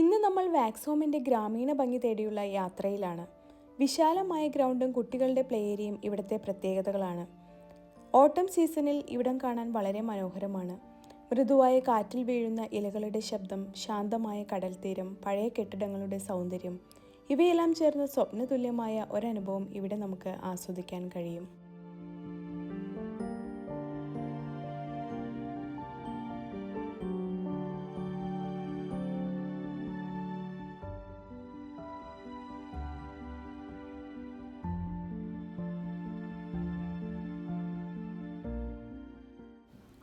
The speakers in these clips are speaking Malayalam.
ഇന്ന് നമ്മൾ വാക്സോമിന്റെ ഗ്രാമീണ ഭംഗി തേടിയുള്ള യാത്രയിലാണ്. വിശാലമായ ഗ്രൗണ്ടും കുട്ടികളുടെ പ്ലേ ഏരിയയും ഇവിടുത്തെ പ്രത്യേകതകളാണ്. ഓട്ടം സീസണിൽ ഇവിടം കാണാൻ വളരെ മനോഹരമാണ്. മൃദുവായ കാറ്റിൽ വീഴുന്ന ഇലകളുടെ ശബ്ദം ശാന്തമായ കടൽ തീരം പഴയ കെട്ടിടങ്ങളുടെ സൗന്ദര്യം ഇവയെല്ലാം ചേർന്ന് സ്വപ്നതുല്യമായ ഒരനുഭവം ഇവിടെ നമുക്ക് ആസ്വദിക്കാൻ കഴിയും.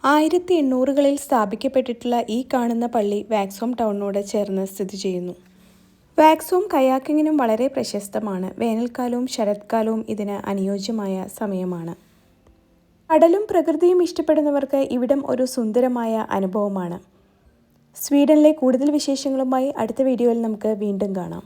ആയിരത്തി എണ്ണൂറുകളിൽ സ്ഥാപിക്കപ്പെട്ടിട്ടുള്ള ഈ കാണുന്ന പള്ളി വാക്സോം ടൗണിനോട് ചേർന്ന് സ്ഥിതി ചെയ്യുന്നു. വാക്സോം കയാക്കിങ്ങിനും വളരെ പ്രശസ്തമാണ്. വേനൽക്കാലവും ശരത്കാലവും ഇതിന് അനുയോജ്യമായ സമയമാണ്. കടലും പ്രകൃതിയും ഇഷ്ടപ്പെടുന്നവർക്ക് ഇവിടം ഒരു സുന്ദരമായ അനുഭവമാണ്. സ്വീഡനിലെ കൂടുതൽ വിശേഷങ്ങളുമായി അടുത്ത വീഡിയോയിൽ നമുക്ക് വീണ്ടും കാണാം.